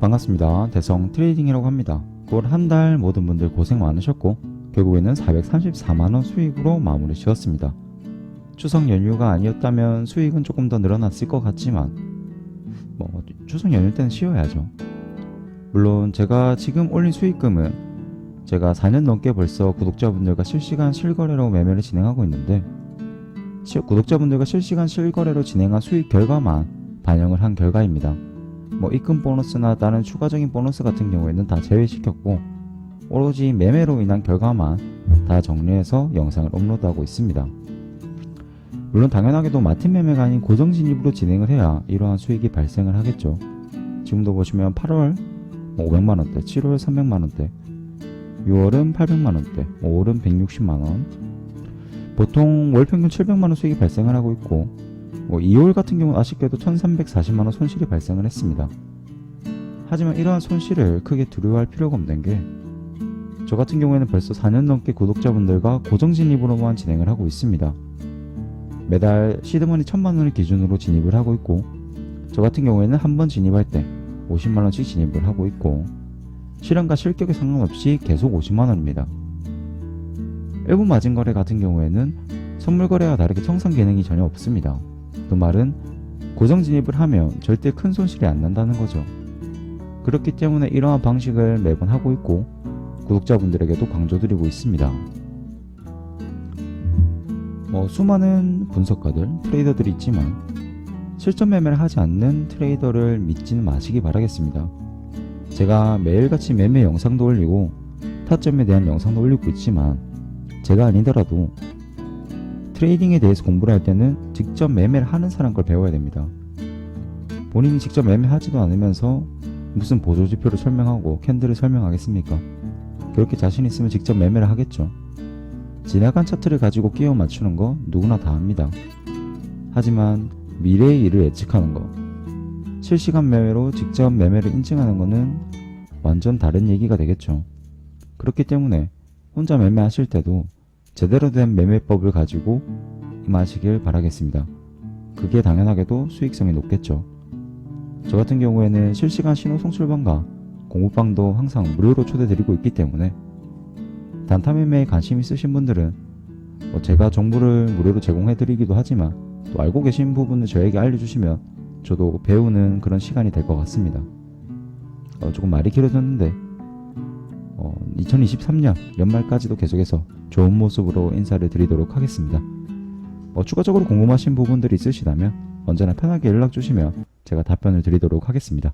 반갑습니다. 대성 트레이딩이라고 합니다. 올 한 달 모든 분들 고생 많으셨고 결국에는 434만원 수익으로 마무리 지었습니다. 추석 연휴가 아니었다면 수익은 조금 더 늘어났을 것 같지만 뭐 추석 연휴 때는 쉬어야죠. 물론 제가 지금 올린 수익금은 제가 4년 넘게 벌써 구독자분들과 실시간 실거래로 매매를 진행하고 있는데 시- 구독자분들과 실시간 실거래로 진행한 수익 결과만 반영을 한 결과입니다. 뭐 입금 보너스나 다른 추가적인 보너스 같은 경우에는 다 제외시켰고 오로지 매매로 인한 결과만 다 정리해서 영상을 업로드하고 있습니다. 물론 당연하게도 마틴 매매가 아닌 고정 진입으로 진행을 해야 이러한 수익이 발생을 하겠죠. 지금도 보시면 8월 500만원대, 7월 300만원대, 6월은 800만원대, 5월은 160만원, 보통 월 평균 700만원 수익이 발생을 하고 있고 뭐 2월 같은 경우는 아쉽게도 1340만원 손실이 발생을 했습니다. 하지만 이러한 손실을 크게 두려워할 필요가 없는 게 저 같은 경우에는 벌써 4년 넘게 구독자분들과 고정 진입으로만 진행을 하고 있습니다. 매달 시드머니 1000만원을 기준으로 진입을 하고 있고 저 같은 경우에는 한 번 진입할 때 50만원씩 진입을 하고 있고 실현과 실격에 상관없이 계속 50만원입니다. 일부 마진 거래 같은 경우에는 선물 거래와 다르게 청산 기능이 전혀 없습니다. 그 말은 고정 진입을 하면 절대 큰 손실이 안 난다는 거죠. 그렇기 때문에 이러한 방식을 매번 하고 있고 구독자분들에게도 강조드리고 있습니다. 뭐 수많은 분석가들, 트레이더들이 있지만 실전 매매를 하지 않는 트레이더를 믿지는 마시기 바라겠습니다. 제가 매일같이 매매 영상도 올리고 타점에 대한 영상도 올리고 있지만 제가 아니더라도 트레이딩에 대해서 공부를 할 때는 직접 매매를 하는 사람 걸 배워야 됩니다. 본인이 직접 매매하지도 않으면서 무슨 보조지표를 설명하고 캔들을 설명하겠습니까? 그렇게 자신 있으면 직접 매매를 하겠죠. 지나간 차트를 가지고 끼워 맞추는 거 누구나 다 합니다. 하지만 미래의 일을 예측하는 거, 실시간 매매로 직접 매매를 인증하는 거는 완전 다른 얘기가 되겠죠. 그렇기 때문에 혼자 매매하실 때도 제대로 된 매매법을 가지고 임하시길 바라겠습니다. 그게 당연하게도 수익성이 높겠죠. 저 같은 경우에는 실시간 신호 송출방과 공부방도 항상 무료로 초대드리고 있기 때문에 단타 매매에 관심 있으신 분들은 뭐 제가 정보를 무료로 제공해드리기도 하지만 또 알고 계신 부분을 저에게 알려주시면 저도 배우는 그런 시간이 될 것 같습니다. 어, 조금 말이 길어졌는데 어, 2023년 연말까지도 계속해서 좋은 모습으로 인사를 드리도록 하겠습니다. 뭐 추가적으로 궁금하신 부분들이 있으시다면 언제나 편하게 연락 주시면 제가 답변을 드리도록 하겠습니다.